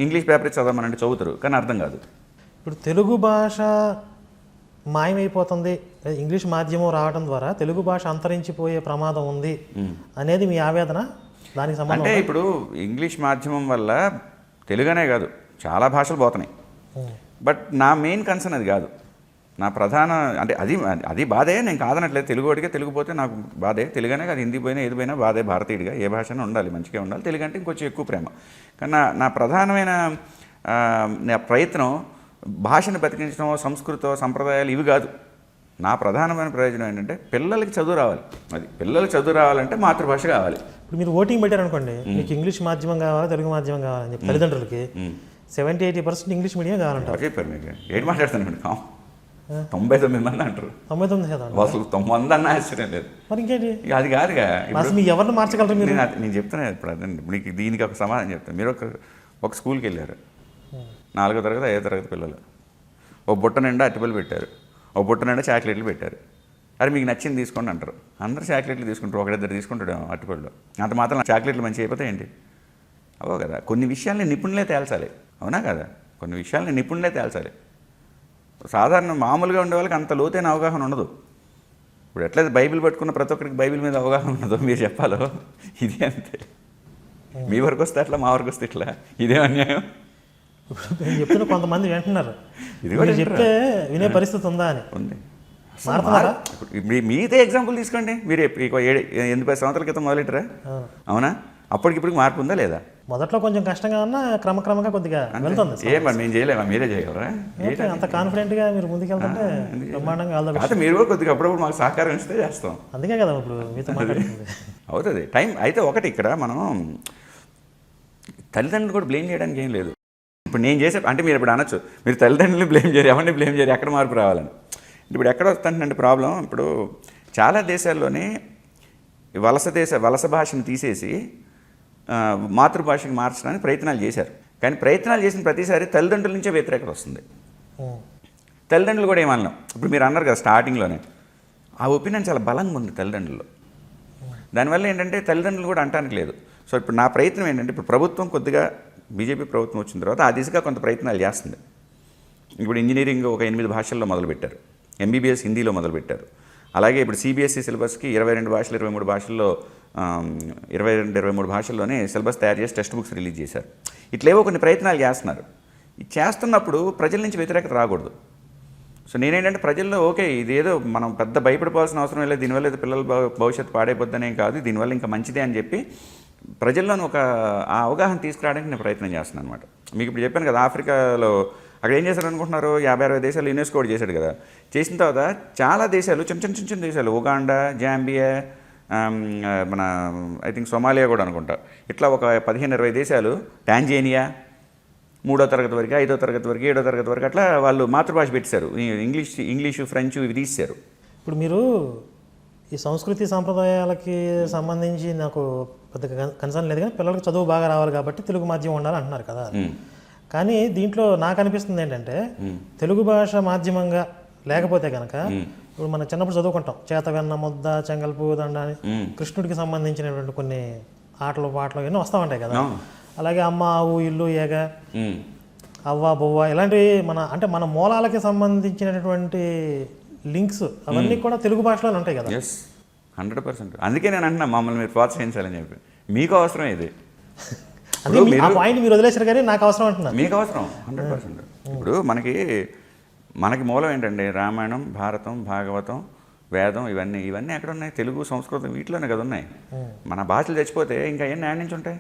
[SPEAKER 2] ఇంగ్లీష్ పేపర్ ఇచ్చి చదవమనండి చదువుతారు కానీ అర్థం కాదు.
[SPEAKER 1] ఇప్పుడు తెలుగు భాష మాయమైపోతుంది. ఇంగ్లీష్ మాధ్యమం రావడం ద్వారా తెలుగు భాష అంతరించిపోయే ప్రమాదం ఉంది అనేది మీ ఆవేదన? దానికి సంబంధం
[SPEAKER 2] అంటే ఇప్పుడు ఇంగ్లీష్ మాధ్యమం వల్ల తెలుగనే కాదు చాలా భాషలు పోతున్నాయి. బట్ నా మెయిన్ కన్సర్న్ అది కాదు. నా ప్రధాన అంటే అది అది బాధే నేను కాదనట్లేదు. తెలుగు వాడిగా తెలుగు పోతే నాకు బాధే. తెలుగునే కాదు హిందీ పోయినా ఏది పోయినా బాధే భారతీయుడిగా. ఏ భాషనే ఉండాలి మంచిగా ఉండాలి. తెలుగు అంటే ఇంకొంచెం ఎక్కువ ప్రేమ. కానీ నా నా ప్రధానమైన నా ప్రయత్నం భాషను బతికించడం సంస్కృతం సంప్రదాయాలు ఇవి కాదు. నా ప్రధానమైన ప్రయోజనం ఏంటంటే పిల్లలకి చదువు రావాలి. అది పిల్లలకి చదువు రావాలంటే మాతృభాష కావాలి.
[SPEAKER 1] ఇప్పుడు మీరు ఓటింగ్ పెట్టారనుకోండి మీకు ఇంగ్లీష్ మాధ్యమం కావాలా తెలుగు మాధ్యమం కావాలని చెప్పి తల్లిదండ్రులకి seventy eighty percent English medium కావాలంటారు.
[SPEAKER 2] చెప్పారు మీకు ఏంటి తొంభై తొమ్మిది మంది అంటారు.
[SPEAKER 1] తొంభై తొమ్మిది
[SPEAKER 2] అసలు తొమ్మిది మంది అన్న ఆశ్చర్యం లేదు.
[SPEAKER 1] మరి ఇంకేంటి?
[SPEAKER 2] ఇక అది కాదుగా.
[SPEAKER 1] అసలు మీకు ఎవరిని మార్చగలరు మీరు?
[SPEAKER 2] నేను చెప్తున్నాను ఇప్పుడు అదండి. మీకు దీనికి ఒక సమాధానం చెప్తాను మీరు ఒక ఒక స్కూల్కి వెళ్ళారు. నాలుగో తరగతి ఐదో తరగతి పిల్లలు. ఓ బుట్ట నిండా అట్టిపల్లి పెట్టారు. ఓ బుట్ట నిండా చాక్లెట్లు పెట్టారు. అరే మీకు నచ్చింది తీసుకోండి అంటారు. అందరూ చాక్లెట్లు తీసుకుంటారు ఒకరిద్దరు తీసుకుంటాడు అట్టిపళ్ళు అంత మాత్రం చాక్లెట్లు మంచిగా అయిపోతాయి ఏంటి? అవో కదా. కొన్ని విషయాల్ని నిపుణులే తేల్చాలి. అవునా కదా? కొన్ని విషయాల్ని నిపుణులే తేల్చాలి. సాధారణ మామూలుగా ఉండే వాళ్ళకి అంత లోతైన అవగాహన ఉండదు. ఇప్పుడు ఎట్లయితే బైబిల్ పట్టుకున్న ప్రతి ఒక్కరికి బైబిల్ మీద అవగాహన ఉన్నదో మీరు చెప్పాలో? ఇది అంతే. మీ వరకు వస్తే అట్లా మా వరకు వస్తే ఇట్లా. ఇదే అన్యాయం.
[SPEAKER 1] చెప్తున్న కొంతమంది వింటున్నారు.
[SPEAKER 2] ఇది
[SPEAKER 1] చెప్తే వినే పరిస్థితి ఉందా అని.
[SPEAKER 2] ఉంది.
[SPEAKER 1] మారుతున్నారా?
[SPEAKER 2] ఇప్పుడు మీదే ఎగ్జాంపుల్ తీసుకోండి. మీరు పది సంవత్సరాల క్రితం మొదలెట్టరా?
[SPEAKER 1] అవును.
[SPEAKER 2] అప్పటికిప్పటికి మార్పు ఉందా లేదా?
[SPEAKER 1] మొదట్లో కొంచెం కష్టంగా ఉన్నా క్రమక్రమంగా కొద్దిగా వెళ్తుంది
[SPEAKER 2] ఏం మరి మేము చేయలేమా? మీరే చేయగలరా?
[SPEAKER 1] అంత కాన్ఫిడెంట్గా మీరు ముందుకెళ్తుంటే బ్రహ్మాండంగా.
[SPEAKER 2] కాకపోతే మీరు కొద్దిగా అప్పుడప్పుడు మాకు సహకారం ఇస్తే చేస్తాం.
[SPEAKER 1] అందుకే కదా ఇప్పుడు మీతో
[SPEAKER 2] అవుతుంది. టైం అయితే ఒకటి ఇక్కడ మనం తల్లిదండ్రులు కూడా బ్లేమ్ చేయడానికి ఏం లేదు. ఇప్పుడు నేను చేసే అంటే మీరు ఇప్పుడు అనొచ్చు. మీరు తల్లిదండ్రులు బ్లేమ్ చేయరు ఎవరిని బ్లేమ్ చేయరు ఎక్కడ మార్పు రావాలని. ఇప్పుడు ఎక్కడ వస్తుందంటే ప్రాబ్లం ఇప్పుడు చాలా దేశాల్లోనే వలస దేశ వలస భాషను తీసేసి మాతృభాషకి మార్చడానికి ప్రయత్నాలు చేశారు. కానీ ప్రయత్నాలు చేసిన ప్రతిసారి తల్లిదండ్రుల నుంచే వ్యతిరేకత వస్తుంది. తల్లిదండ్రులు కూడా ఏమన్నాం ఇప్పుడు మీరు అన్నారు కదా స్టార్టింగ్లోనే. ఆ ఒపీనియన్ చాలా బలంగా ఉంది తల్లిదండ్రులు దానివల్ల ఏంటంటే తల్లిదండ్రులు కూడా అంటానికి లేదు. సో ఇప్పుడు నా ప్రయత్నం ఏంటంటే ఇప్పుడు ప్రభుత్వం కొద్దిగా బీజేపీ ప్రభుత్వం వచ్చిన తర్వాత ఆ దిశగా కొంత ప్రయత్నాలు చేస్తుంది. ఇప్పుడు ఇంజనీరింగ్ ఒక ఎనిమిది భాషల్లో మొదలుపెట్టారు. ఎంబీబీఎస్ హిందీలో మొదలుపెట్టారు. అలాగే ఇప్పుడు సిబిఎస్ఈ సిలబస్కి ఇరవై రెండు భాషలు ఇరవై మూడు భాషల్లో ఇరవై రెండు ఇరవై మూడు భాషల్లోనే సిలబస్ తయారు చేసి టెక్స్ట్ బుక్స్ రిలీజ్ చేశారు. ఇట్లేవో కొన్ని ప్రయత్నాలు చేస్తున్నారు. చేస్తున్నప్పుడు ప్రజల నుంచి వ్యతిరేకత రాకూడదు. సో నేనేంటంటే ప్రజల్లో ఓకే ఇదేదో మనం పెద్ద భయపడిపోవాల్సిన అవసరం లేదు దీనివల్ల ఏదో పిల్లల భవిష్యత్తు పాడైపోద్దనేం కాదు దీనివల్ల ఇంకా మంచిదే అని చెప్పి ప్రజల్లోని ఒక ఆ అవగాహన తీసుకురావడానికి నేను ప్రయత్నం చేస్తున్నాను అనమాట మీకు ఇప్పుడు చెప్పాను కదా ఆఫ్రికాలో అక్కడ ఏం చేశారు అనుకుంటున్నారు యాభై అరవై దేశాలు యునెస్కో కూడా చేశాడు కదా. చేసిన తర్వాత చాలా దేశాలు చిన్న చిన్న చిన్న చిన్న దేశాలు ఉగాండా జాంబియా మన ఐ థింక్ సొమాలియా కూడా అనుకుంటా. ఇట్లా ఒక పదిహేను ఇరవై దేశాలు టాంజేనియా మూడో తరగతి వరకు ఐదో తరగతి వరకు ఏడో తరగతి వరకు అట్లా వాళ్ళు మాతృభాష పెట్టారు ఇంగ్లీష్ ఇంగ్లీషు ఫ్రెంచ్ ఇవి తీశారు
[SPEAKER 1] ఇప్పుడు మీరు ఈ సంస్కృతి సాంప్రదాయాలకి సంబంధించి నాకు పెద్దగా కన్సర్న్ లేదు కానీ పిల్లలకు చదువు బాగా రావాలి కాబట్టి తెలుగు మాధ్యమం ఉండాలి అంటున్నారు కదా కానీ దీంట్లో నాకు అనిపిస్తుంది ఏంటంటే తెలుగు భాష మాధ్యమంగా లేకపోతే కనుక ఇప్పుడు మనం చిన్నప్పుడు చదువుకుంటాం చేతవెన్న ముద్ద చెంగల్పు దండ అని కృష్ణుడికి సంబంధించినటువంటి కొన్ని ఆటలు పాటలు ఇవన్నీ వస్తూ ఉంటాయి కదా. అలాగే అమ్మ ఆవు ఇల్లు ఏగ. అవ్వ బొవ్వ ఇలాంటివి మన అంటే మన మూలాలకి సంబంధించినటువంటి లింక్స్ అవన్నీ కూడా తెలుగు భాషలోనే ఉంటాయి కదా.
[SPEAKER 2] హండ్రెడ్ పర్సెంట్ అందుకే నేను అంటున్నా మమ్మల్ని మీరు ప్రోత్సహించాలని చెప్పి. మీకు అవసరమే ఇది.
[SPEAKER 1] అది ఆ పాయింట్ మీరు వదిలేసారు కానీ నాకు అవసరం అంటున్నా
[SPEAKER 2] మీకు అవసరం హండ్రెడ్ పర్సెంట్ ఇప్పుడు మనకి మనకి మూలం ఏంటండి? రామాయణం భారతం భాగవతం వేదం ఇవన్నీ ఇవన్నీ ఎక్కడ ఉన్నాయి తెలుగు సంస్కృతం వీటిలోనే కదా ఉన్నాయి. మన భాషలు చచ్చిపోతే ఇంకా ఏం న్యాయం నుంచి ఉంటాయి?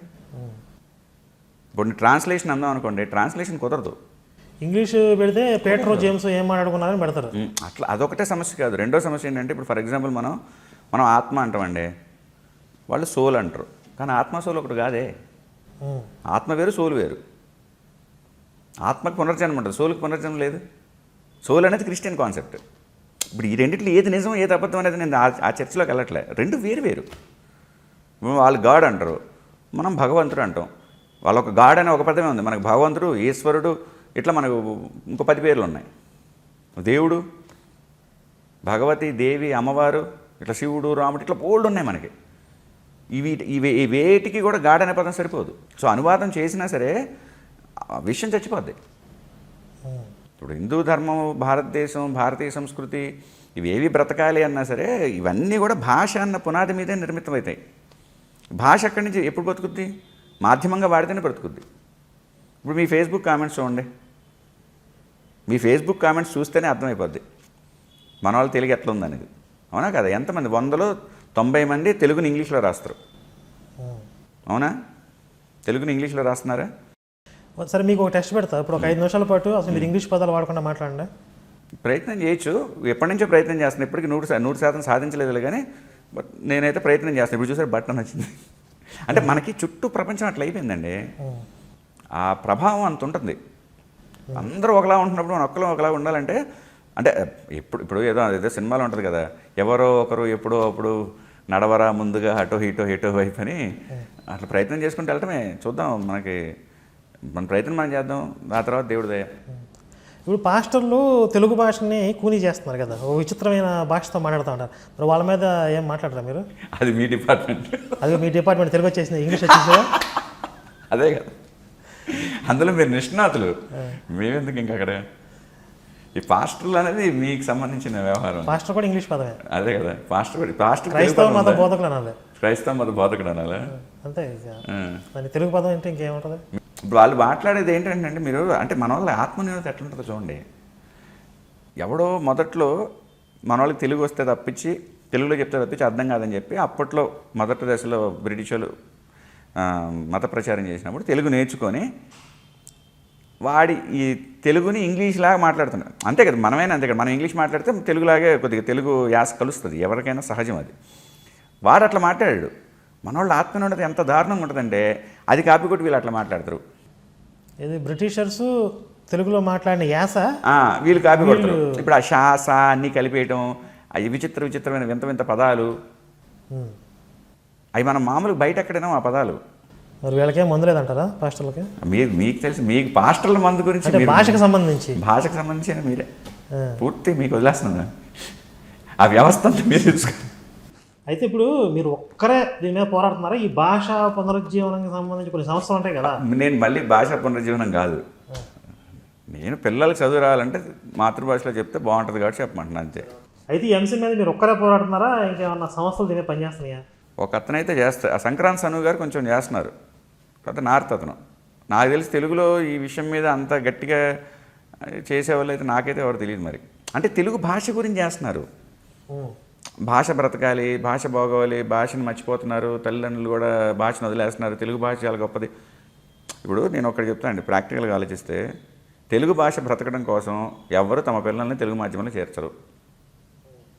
[SPEAKER 2] ఇప్పుడు ట్రాన్స్లేషన్ అందాం అనుకోండి ట్రాన్స్లేషన్ కుదరదు.
[SPEAKER 1] ఇంగ్లీష్ పెడితే పేట్రో జేమ్స్ ఏం మాట్లాడుకున్నారని పెడతారు.
[SPEAKER 2] అట్లా అదొకటే సమస్య కాదు. రెండో సమస్య ఏంటంటే ఇప్పుడు ఫర్ ఎగ్జాంపుల్ మనం మనం ఆత్మ అంటామండి. వాళ్ళు సోల్ అంటారు. కానీ ఆత్మ సోల్ ఒకటి కాదే. ఆత్మ వేరు సోలు వేరు. ఆత్మకు పునర్జన్మ ఉంటుంది సోలుకి పునర్జన్మ లేదు. సోల్ అనేది క్రిస్టియన్ కాన్సెప్ట్. ఇప్పుడు ఈ రెండింటిలో ఏది నిజం ఏది అబద్ధం అనేది నేను ఆ- ఆ చర్చలోకి వెళ్ళట్లే. రెండు వేరు వేరు. వాళ్ళు గాడ్ అంటారు. మనం భగవంతుడు అంటాం. వాళ్ళ ఒక గాడ్ అనే ఒక పదమే ఉంది. మనకు భగవంతుడు ఈశ్వరుడు ఇట్లా మనకు ఇంకో పది పేర్లు ఉన్నాయి. దేవుడు భగవతి దేవి అమ్మవారు ఇట్లా శివుడు రాముడు ఇట్లా బోల్డ్ ఉన్నాయి మనకి. ఇవి ఇవి వేటికి కూడా గాడ్ అనే పదం సరిపోదు. సో అనువాదం చేసినా సరే విషయం చచ్చిపోద్ది. ఇప్పుడు హిందూ ధర్మం భారతదేశం భారతీయ సంస్కృతి ఇవేవి బ్రతకాలి అన్నా సరే ఇవన్నీ కూడా భాష అన్న పునాది మీదే నిర్మితమవుతాయి. భాష అక్కడి నుంచి ఎప్పుడు బ్రతుకుద్ది మాధ్యమంగా వాడితేనే బ్రతుకుద్ది ఇప్పుడు మీ ఫేస్బుక్ కామెంట్స్ చూడండి. మీ ఫేస్బుక్ కామెంట్స్ చూస్తేనే అర్థమైపోద్ది. మన వాళ్ళు తెలుగు ఎట్లా ఉందనేది. అవునా కదా? ఎంతమంది? వందలో తొంభై మంది తెలుగుని ఇంగ్లీష్లో రాస్తారు. అవునా? తెలుగుని ఇంగ్లీష్లో రాస్తున్నారా?
[SPEAKER 1] సరే మీకు ఒక టెస్ట్ పెడతా. ఇప్పుడు ఒక ఐదు నిమిషాల పాటు అసలు మీరు ఇంగ్లీష్ పదాలు వాడకుండా మాట్లాడండి.
[SPEAKER 2] ప్రయత్నం చేయొచ్చు. ఎప్పటి నుంచో ప్రయత్నం చేస్తున్నాను ఇప్పటికి నూరు నూరు శాతం సాధించలేదు కానీ బట్ నేనైతే ప్రయత్నం చేస్తాను ఇప్పుడు చూసారు బట్టన్ వచ్చింది అంటే మనకి చుట్టూ ప్రపంచం అట్లా అయిపోయిందండి. ఆ ప్రభావం అంత ఉంటుంది. అందరూ ఒకలా ఉంటున్నప్పుడు మనం ఒక్కలో ఒకలా ఉండాలంటే అంటే ఇప్పుడు ఇప్పుడు ఏదో ఏదో సినిమాలో ఉంటుంది కదా. ఎవరో ఒకరు ఎప్పుడో అప్పుడు నడవరా ముందుగా అటో ఇటో ఇటో వైపు అని అట్లా ప్రయత్నం చేసుకుంటూ వెళ్ళటమే. చూద్దాం మనకి మన ప్రయత్నం మనం చేద్దాం. ఆ తర్వాత దేవుడి దయ.
[SPEAKER 1] ఇప్పుడు పాస్టర్లు తెలుగు భాషని కూనీ చేస్తున్నారు కదా. ఓ విచిత్రమైన భాషతో మాట్లాడుతూ ఉంటారు. మరి వాళ్ళ మీద ఏం మాట్లాడరా మీరు?
[SPEAKER 2] అది మీ డిపార్ట్మెంట్.
[SPEAKER 1] అది మీ డిపార్ట్మెంట్ తెలుగు వచ్చేసింది ఇంగ్లీష్ వచ్చేసిందా?
[SPEAKER 2] అదే కదా. అందులో మీరు నిష్ణాతులు. మేమెందుకు ఇంకా అక్కడ ఈ పాస్టర్లు అనేది మీకు సంబంధించిన వ్యవహారం.
[SPEAKER 1] పాస్టర్ కూడా ఇంగ్లీష్ పదమే.
[SPEAKER 2] అదే కదా పాస్టర్ కూడా- పాస్టర్
[SPEAKER 1] క్రైస్తవ మత? బోధకులు అనాలి.
[SPEAKER 2] క్రైస్తవ మత బోధకుడు అనాలా?
[SPEAKER 1] అంతే. దాని తెలుగు పదం అంటే ఇంకేముంటుంది?
[SPEAKER 2] ఇప్పుడు వాళ్ళు మాట్లాడేది ఏంటంటే మీరు అంటే మన వాళ్ళ ఆత్మనిర్భరత ఎట్లుంటుందో చూడండి. ఎవడో మొదట్లో మన వాళ్ళకి తెలుగు వస్తే తప్పించి తెలుగులో చెప్తే తప్పించి అర్థం కాదని చెప్పి అప్పట్లో మొదటి దశలో బ్రిటిష్ వాళ్ళు మత ప్రచారం చేసినప్పుడు తెలుగు నేర్చుకొని వాడి ఈ తెలుగుని ఇంగ్లీష్ లాగా మాట్లాడుతున్నాడు. అంతే కదా మనమైనా అంతే కదా మనం ఇంగ్లీష్ మాట్లాడితే తెలుగులాగే కొద్దిగా తెలుగు యాస కలుస్తుంది. ఎవరికైనా సహజం అది. వాడు అట్లా మాట్లాడాడు. మనోళ్ళ ఆత్మనున్నది ఎంత దారుణంగా ఉంటుందంటే అది కాపీ కొట్టి వీళ్ళు అట్లా మాట్లాడతారు.
[SPEAKER 1] ఇది బ్రిటిషర్స్ తెలుగులో మాట్లాడిన యాస?
[SPEAKER 2] వీళ్ళు కాపీ కొడతారు. ఇప్పుడు ఆ షాస అన్నీ కలిపేయటం అవి విచిత్ర విచిత్రమైన వింత వింత పదాలు. అవి మనం మామూలు బయట ఎక్కడైనా ఆ పదాలు.
[SPEAKER 1] మరి వీళ్ళకేం మందు లేదంటారా పాస్టర్లకి?
[SPEAKER 2] మీరు మీకు తెలిసి మీకు పాస్టర్ల మందు గురించి
[SPEAKER 1] భాషకు సంబంధించి.
[SPEAKER 2] భాషకు సంబంధించిన మీరే. పూర్తి మీకు వదిలేస్తున్నాను. ఆ వ్యవస్థ అంతా మీరు తెలుసుకో
[SPEAKER 1] అయితే ఇప్పుడు మీరు ఒక్కరే దీని మీద పోరాడుతున్నారా? ఈ భాష పునరుజ్జీవనానికి సంబంధించి కొన్ని సంస్థలు ఉంటాయి కదా.
[SPEAKER 2] నేను మళ్ళీ భాష పునర్జీవనం కాదు. నేను పిల్లలకు చదువు రావాలంటే మాతృభాషలో చెప్తే బాగుంటుంది కాబట్టి చెప్పమంటున్నాను అంతే.
[SPEAKER 1] అయితే ఈ అంశం మీద మీరు ఒక్కరే పోరాడుతున్నారా? ఇంకేమన్నా సంస్థలు దీని పనిచేస్తున్నాయా?
[SPEAKER 2] ఒక అతనైతే చేస్తారు ఆ సంక్రాంతి సను గారు కొంచెం చేస్తున్నారు. కాకపోతే నార్త్ అతను. నాకు తెలిసి తెలుగులో ఈ విషయం మీద అంత గట్టిగా చేసేవాళ్ళు అయితే నాకైతే ఎవరు తెలియదు మరి. అంటే తెలుగు భాష గురించి చేస్తున్నారు. భాష బ్రతకాలి భాష బాగోవాలి భాషను మర్చిపోతున్నారు తల్లిదండ్రులు కూడా భాషను వదిలేస్తున్నారు. తెలుగు భాష చాలా గొప్పది. ఇప్పుడు నేను ఒకటి చెప్తానండి ప్రాక్టికల్గా ఆలోచిస్తే తెలుగు భాష బ్రతకడం కోసం ఎవరు తమ పిల్లల్ని తెలుగు మాధ్యమంలో చేర్చరు.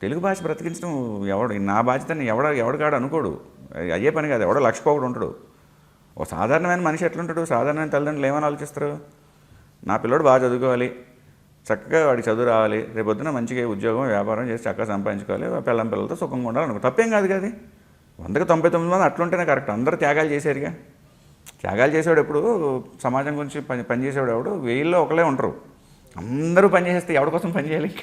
[SPEAKER 2] తెలుగు భాష బ్రతికించడం ఎవడు నా బాధ్యతని ఎవడ ఎవడికాడు అనుకోడు. అయ్యే పని కాదు ఎవడో లక్షకోడు ఉంటాడు. ఒక సాధారణమైన మనిషి ఎట్లుంటాడు? సాధారణమైన తల్లిదండ్రులు ఏమని ఆలోచిస్తారు? నా పిల్లోడు బాగా చదువుకోవాలి. చక్కగా వాడికి చదువు రావాలి. రేపొద్దున మంచిగా ఉద్యోగం వ్యాపారం చేసి చక్కగా సంపాదించుకోవాలి. పిల్లం పిల్లలతో సుఖంగా ఉండాలి అనుకో తప్పేం కాదు కదా వందకు వందకి తొంభై తొమ్మిది మంది అట్లుంటేనే కరెక్ట్. అందరూ త్యాగాలు చేశారుగా త్యాగాలు చేసేవాడు ఎప్పుడు సమాజం గురించి పని పనిచేసేవాడు ఎవడు? వెయ్యిల్లో ఒకలే ఉంటారు. అందరూ పని చేసేస్తే ఎవరి కోసం పని చేయాలి?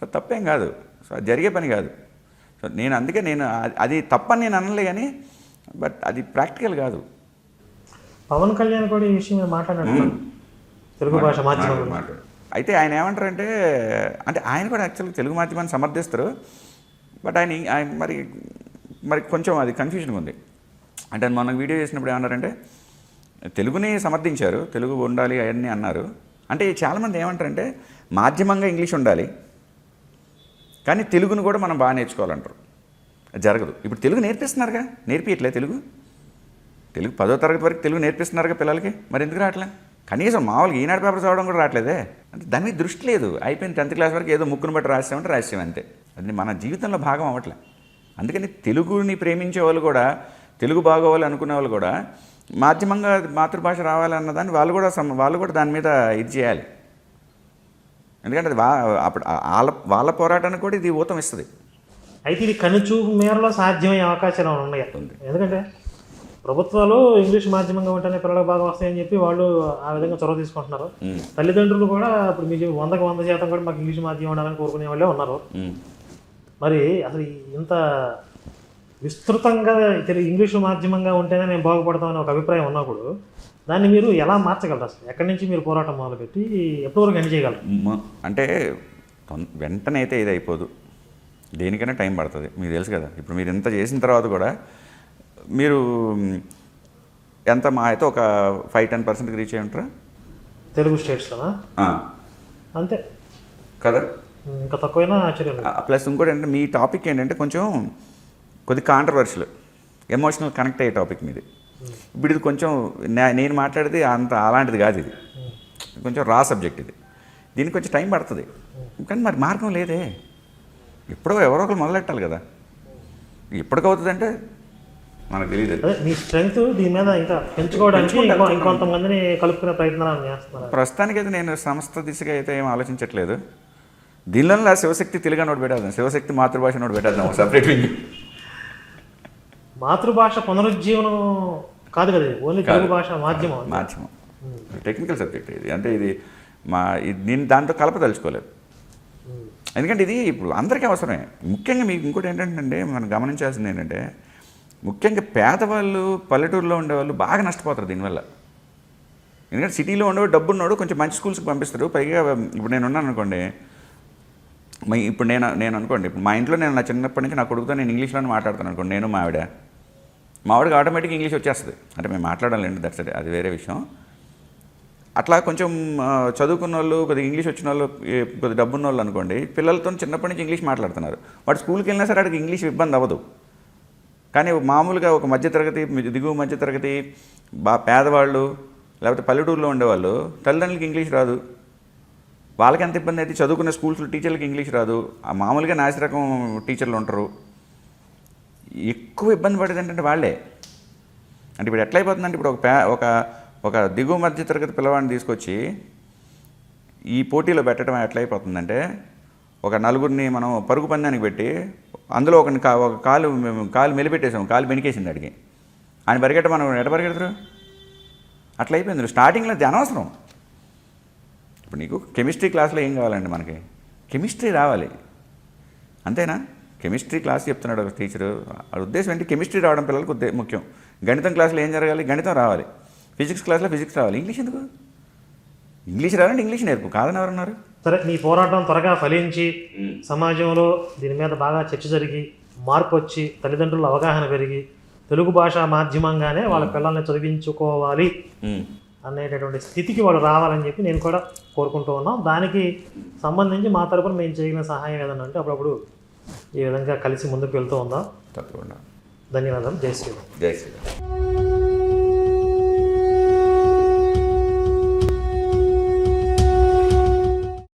[SPEAKER 2] సో తప్పేం కాదు. సో అది జరిగే పని కాదు. సో నేను అందుకే నేను అది- అది తప్పని నేను అనలే కానీ బట్ అది ప్రాక్టికల్ కాదు.
[SPEAKER 1] పవన్ కళ్యాణ్ కూడా ఈ విషయం మీద మాట్లాడినట్టు తెలుగు భాష మాధ్యమం
[SPEAKER 2] మాట్లాడు, మాట్లాడు. అయితే ఆయన ఏమంటారంటే అంటే ఆయన కూడా యాక్చువల్గా తెలుగు మాధ్యమాన్ని సమర్థిస్తారు బట్ ఆయన ఆయన మరి మరి కొంచెం అది కన్ఫ్యూజన్గా ఉంది. అంటే ఆయన మొన్న వీడియో చేసినప్పుడు ఏమన్నారంటే తెలుగుని సమర్థించారు తెలుగు ఉండాలి అవన్నీ అన్నారు. అంటే చాలామంది ఏమంటారంటే మాధ్యమంగా ఇంగ్లీష్ ఉండాలి కానీ తెలుగును కూడా మనం బాగా నేర్చుకోవాలంటారు. జరగదు. ఇప్పుడు తెలుగు నేర్పిస్తున్నారుగా? నేర్పియట్లే తెలుగు? తెలుగు పదో తరగతి వరకు తెలుగు నేర్పిస్తున్నారుగా పిల్లలకి? మరి ఎందుకు రావట్లే? కనీసం మామూలుగా ఈనాడు పేపర్ చదవడం కూడా రావట్లేదే? అంటే దాని మీద దృష్టి లేదు. అయిపోయిన టెన్త్ క్లాస్ వరకు ఏదో ముక్కును బట్టి రాసామంటే రాసాం అంతే. అది మన జీవితంలో భాగం అవ్వట్లే. అందుకని తెలుగుని ప్రేమించే వాళ్ళు కూడా తెలుగు బాగోవాలి అనుకునే వాళ్ళు కూడా మాధ్యమంగా మాతృభాష రావాలన్న దాన్ని వాళ్ళు కూడా సమ- వాళ్ళు కూడా దాని మీద ఇది చేయాలి. ఎందుకంటే అది వా అప్పుడు వాళ్ళ వాళ్ళ పోరాటానికి కూడా ఇది ఊతం ఇస్తుంది.
[SPEAKER 1] అయితే ఇది కనుచూపు మేరలో సాధ్యమయ్యే అవకాశాలు ఏమైనా ఉన్నాయా? ఎందుకంటే ప్రభుత్వాలు ఇంగ్లీష్ మాధ్యమంగా ఉంటేనే పిల్లలకు బాగా వస్తాయని చెప్పి వాళ్ళు ఆ విధంగా చొరవ తీసుకుంటున్నారు. తల్లిదండ్రులు కూడా ఇప్పుడు మీకు వందకు వంద శాతం కూడా మాకు ఇంగ్లీష్ మాధ్యమం ఉండాలని కోరుకునే వాళ్ళే ఉన్నారు. మరి అసలు ఇంత విస్తృతంగా ఇంగ్లీషు మాధ్యమంగా ఉంటేనే మేము బాగుపడతామని ఒక అభిప్రాయం ఉన్నప్పుడు దాన్ని మీరు ఎలా మార్చగలరు అసలు? ఎక్కడి నుంచి మీరు పోరాటం మొదలుపెట్టి ఎప్పటి వరకు ఎండ్ చేయగలరు?
[SPEAKER 2] అంటే వెంటనే అయితే ఇది అయిపోదు దేనికైనా టైం పడుతుంది. మీకు తెలుసు కదా. ఇప్పుడు మీరు ఇంత చేసిన తర్వాత కూడా మీరు ఎంత మా అయితే ఒక ఫైవ్ టెన్ పర్సెంట్కి రీచ్ అయి ఉంటారా?
[SPEAKER 1] తెలుగు స్టేట్స్లోనా అంతే.
[SPEAKER 2] కదా?
[SPEAKER 1] ఇంకా తక్కువైనా ఆశ్చర్యం
[SPEAKER 2] ప్లస్ ఇంకోటి ఏంటంటే మీ టాపిక్ ఏంటంటే కొంచెం కొద్ది కాంట్రవర్షియల్ ఎమోషనల్ కనెక్ట్ అయ్యే టాపిక్ మీది. ఇప్పుడు ఇది కొంచెం నేను మాట్లాడేది అంత అలాంటిది కాదు ఇది. కొంచెం రా సబ్జెక్ట్ ఇది. దీనికి కొంచెం టైం పడుతుంది. కానీ మరి మార్గం లేదే. ఎప్పుడో ఎవరో ఒకరు మొదలెట్టాలి కదా. ఎప్పటికవుతుందంటే మనకు తెలియదు
[SPEAKER 1] మీ స్ట్రెంగ్త్ దీని మీద ఇంకా పెంచుకోవడానికి ఇంకో ఇంకొంతమందిని కలుపుకునే ప్రయత్నాలు చేస్తున్నారు?
[SPEAKER 2] ప్రస్తుతానికి అయితే నేను సంస్థ దిశగా అయితే ఏం ఆలోచించట్లేదు. దీనిలో శివశక్తి తెలుగు నోట్ పెట్టేద్దాం. శివశక్తి మాతృభాష నోట్ పెట్టేద్దాం సపరేట్ వింగ్
[SPEAKER 1] మాతృభాష పునరుజ్జీవనం కాదు కదా. ఓన్లీ తెలుగు భాష మాధ్యమం.
[SPEAKER 2] మాధ్యమం. టెక్నికల్ సబ్జెక్ట్ ఇది. అంటే ఇది మా ఇది నేను దాంతో కలపదలుచుకోలేదు. ఎందుకంటే ఇది ఇప్పుడు అందరికీ అవసరమే. ముఖ్యంగా మీకు ఇంకోటి ఏంటంటే మనం గమనించాల్సింది ఏంటంటే ముఖ్యంగా పేదవాళ్ళు పల్లెటూరులో ఉండేవాళ్ళు బాగా నష్టపోతారు దీనివల్ల. ఎందుకంటే సిటీలో ఉండేవాడు డబ్బు ఉన్నాడు కొంచెం మంచి స్కూల్స్కి పంపిస్తారు. పైగా ఇప్పుడు నేను ఉన్నాను అనుకోండి ఇప్పుడు నేను నేను అనుకోండి ఇప్పుడు మా ఇంట్లో నేను నా చిన్నప్పటి నుంచి నా కొడుకుతో నేను ఇంగ్లీష్లోనే మాట్లాడుతాను అనుకోండి నేను మా ఆవిడ. మా ఆవిడకి ఆటోమేటిక్ ఇంగ్లీష్ వచ్చేస్తుంది. అంటే మేము మాట్లాడాలండి దట్స్ అది వేరే విషయం. అట్లా కొంచెం చదువుకున్న వాళ్ళు కొద్దిగా ఇంగ్లీష్ వచ్చిన వాళ్ళు కొద్దిగా డబ్బున్న వాళ్ళు అనుకోండి పిల్లలతో చిన్నప్పటి నుంచి ఇంగ్లీష్ మాట్లాడుతున్నారు. వాడు స్కూల్కి వెళ్ళినా సరే వాడికి ఇంగ్లీష్ ఇబ్బంది అవ్వదు. కానీ మామూలుగా ఒక మధ్యతరగతి దిగువ మధ్యతరగతి బా పేదవాళ్ళు లేకపోతే పల్లెటూరులో ఉండేవాళ్ళు తల్లిదండ్రులకి ఇంగ్లీష్ రాదు. వాళ్ళకి ఎంత ఇబ్బంది అయితే చదువుకున్న స్కూల్స్లో టీచర్లకి ఇంగ్లీష్ రాదు. ఆ మామూలుగా నాసి రకం టీచర్లు ఉంటారు. ఎక్కువ ఇబ్బంది పడేది ఏంటంటే వాళ్ళే. అంటే ఇప్పుడు ఎట్లయిపోతుందంటే ఇప్పుడు ఒక పే ఒక ఒక దిగువ మధ్య తరగతి పిల్లవాడిని తీసుకొచ్చి ఈ పోటీలో పెట్టడం ఎట్లయిపోతుందంటే ఒక నలుగురిని మనం పరుగు పందానికి పెట్టి అందులో ఒక కా ఒక కాలు మేము కాలు మెలిపెట్టేసాం కాలు బెనికేసింది అడిగి ఆయన పరిగెట్ట మనం ఎట పరిగెడతారు? అట్లా అయిపోయింది స్టార్టింగ్లో అది అనవసరం. ఇప్పుడు నీకు కెమిస్ట్రీ క్లాస్లో ఏం కావాలండి మనకి? కెమిస్ట్రీ రావాలి. అంతేనా? కెమిస్ట్రీ క్లాస్ చెప్తున్నాడు ఒక టీచరు. ఆ ఉద్దేశం ఏంటి? కెమిస్ట్రీ రావడం పిల్లలకు ముఖ్యం. గణితం క్లాస్లో ఏం జరగాలి? గణితం రావాలి. ఫిజిక్స్ క్లాస్లో ఫిజిక్స్ రావాలి. ఇంగ్లీష్ ఎందుకు? ఇంగ్లీష్ రావాలంటే ఇంగ్లీష్ నేర్పు. కాదని ఎవరన్నారు?
[SPEAKER 1] సరే మీ పోరాటం త్వరగా ఫలించి సమాజంలో దీని మీద బాగా చర్చ జరిగి మార్పు వచ్చి తల్లిదండ్రుల అవగాహన పెరిగి తెలుగు భాష మాధ్యమంగానే వాళ్ళ పిల్లల్ని చదివించుకోవాలి. అనేటటువంటి స్థితికి వాళ్ళు రావాలని చెప్పి నేను కూడా కోరుకుంటూ ఉన్నాం. దానికి సంబంధించి మా తరపున మేము చేయగలిగిన సహాయం ఏదన్నా అంటే అప్పుడప్పుడు ఈ విధంగా కలిసి ముందుకు వెళ్తూ ఉందాం.
[SPEAKER 2] తప్పకుండా.
[SPEAKER 1] ధన్యవాదాలు. జై శ్రీరామ్.
[SPEAKER 2] జై శ్రీరామ్.